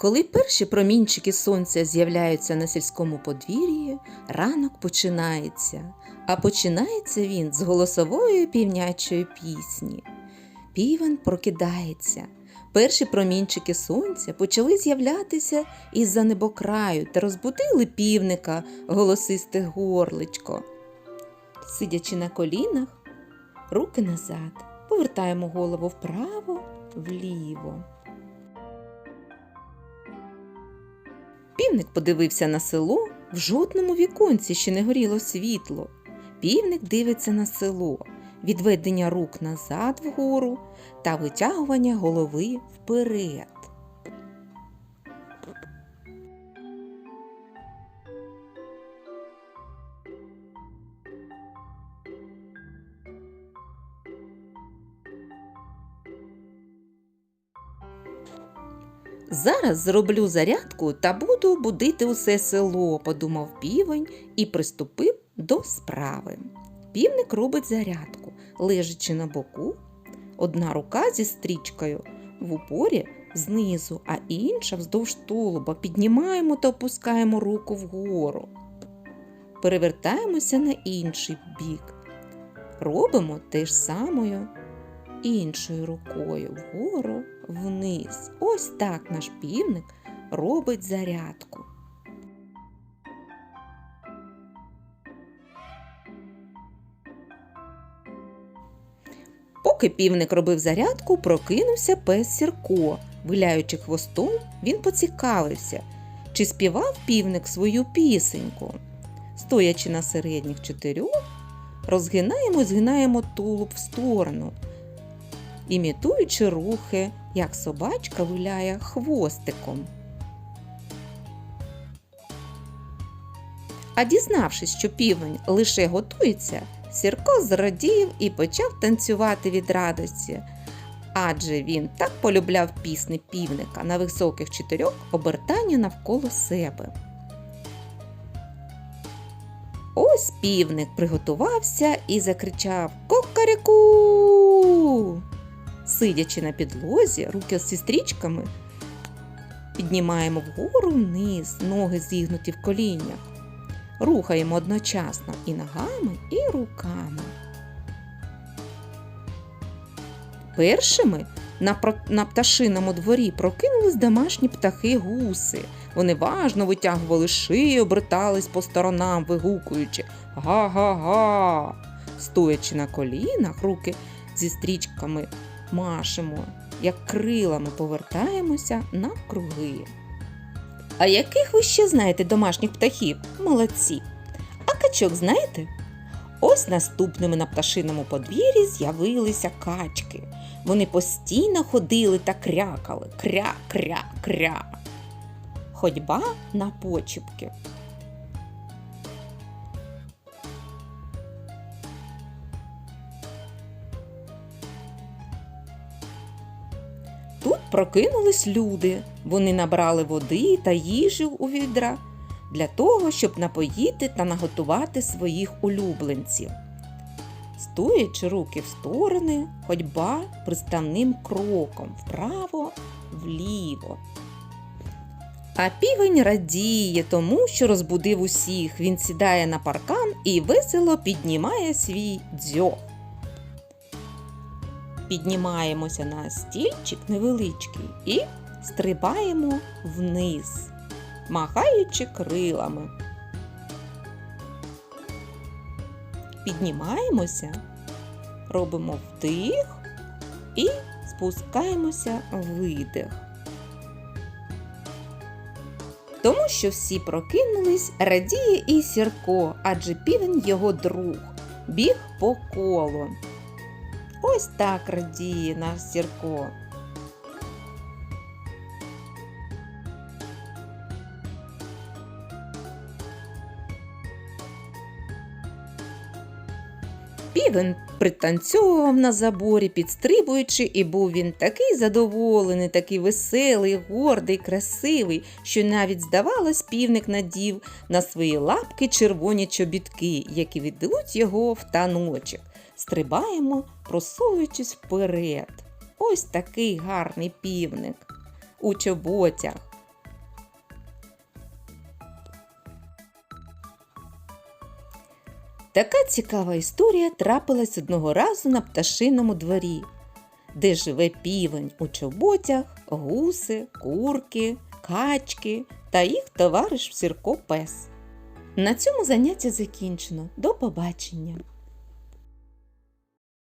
Коли перші промінчики сонця з'являються на сільському подвір'ї, ранок починається, а починається він з голосової півнячої пісні. Півень прокидається. Перші промінчики сонця почали з'являтися із-за небокраю та розбудили півника голосисте горличко. Сидячи на колінах, руки назад, повертаємо голову вправо, вліво. Півник подивився на село, в жодному віконці ще не горіло світло. Півник дивиться на село, відведення рук назад вгору та витягування голови вперед. Зараз зроблю зарядку та буду будити усе село, подумав півень і приступив до справи. Півник робить зарядку, лежачи на боку, одна рука зі стрічкою в упорі знизу, а інша вздовж тулуба. Піднімаємо та опускаємо руку вгору. Перевертаємося на інший бік. Робимо те ж самою іншою рукою вгору, вниз. Ось так наш півник робить зарядку. Поки півник робив зарядку, прокинувся пес Сірко. Виляючи хвостом, він поцікавився, чи співав півник свою пісеньку. Стоячи на середніх чотирьох, розгинаємо і згинаємо тулуб в сторону, імітуючи рухи, як собачка виляє хвостиком. А дізнавшись, що півень лише готується, Сірко зрадів і почав танцювати від радості. Адже він так полюбляв пісни півника на високих чотирьох обертання навколо себе. Ось півник приготувався і закричав Кокаряку. Сидячи на підлозі, руки зі стрічками піднімаємо вгору вниз, ноги зігнуті в коліннях. Рухаємо одночасно і ногами, і руками. Першими на, пташиному дворі прокинулись домашні птахи гуси. Вони важно витягували шиї, обертались по сторонам, вигукуючи га-га-га. Стоячи на колінах, руки зі стрічками машемо, як крилами повертаємося навкруги. А яких ви ще знаєте домашніх птахів? Молодці. А качок знаєте? Ось наступними на пташиному подвір'ї з'явилися качки. Вони постійно ходили та крякали кря-кря-кря. Ходьба на почіпки. Тут прокинулись люди. Вони набрали води та їжі у відра для того, щоб напоїти та наготувати своїх улюбленців. Стоячи руки в сторони, ходьба приставним кроком вправо, вліво. А півень радіє тому, що розбудив усіх. Він сідає на паркан і весело піднімає свій дзьоб. Піднімаємося на стільчик невеличкий і стрибаємо вниз, махаючи крилами. Піднімаємося, робимо вдих і спускаємося видих. Тому що всі прокинулись, радіє і Сірко, адже півень його друг, біг по колу. Ось так радіє наш Сірко. Півень пританцьовував на заборі, підстрибуючи, і був він такий задоволений, такий веселий, гордий, красивий, що навіть, здавалось, півник надів на свої лапки червоні чобітки, які ведуть його в таночок стрибаємо, просуючись вперед. Ось такий гарний півник у чоботях. Така цікава історія трапилась одного разу на пташиному дворі, де живе півень у чоботях, гуси, курки, качки та їх товариш в Сірко Пес. На цьому заняття закінчено. До побачення!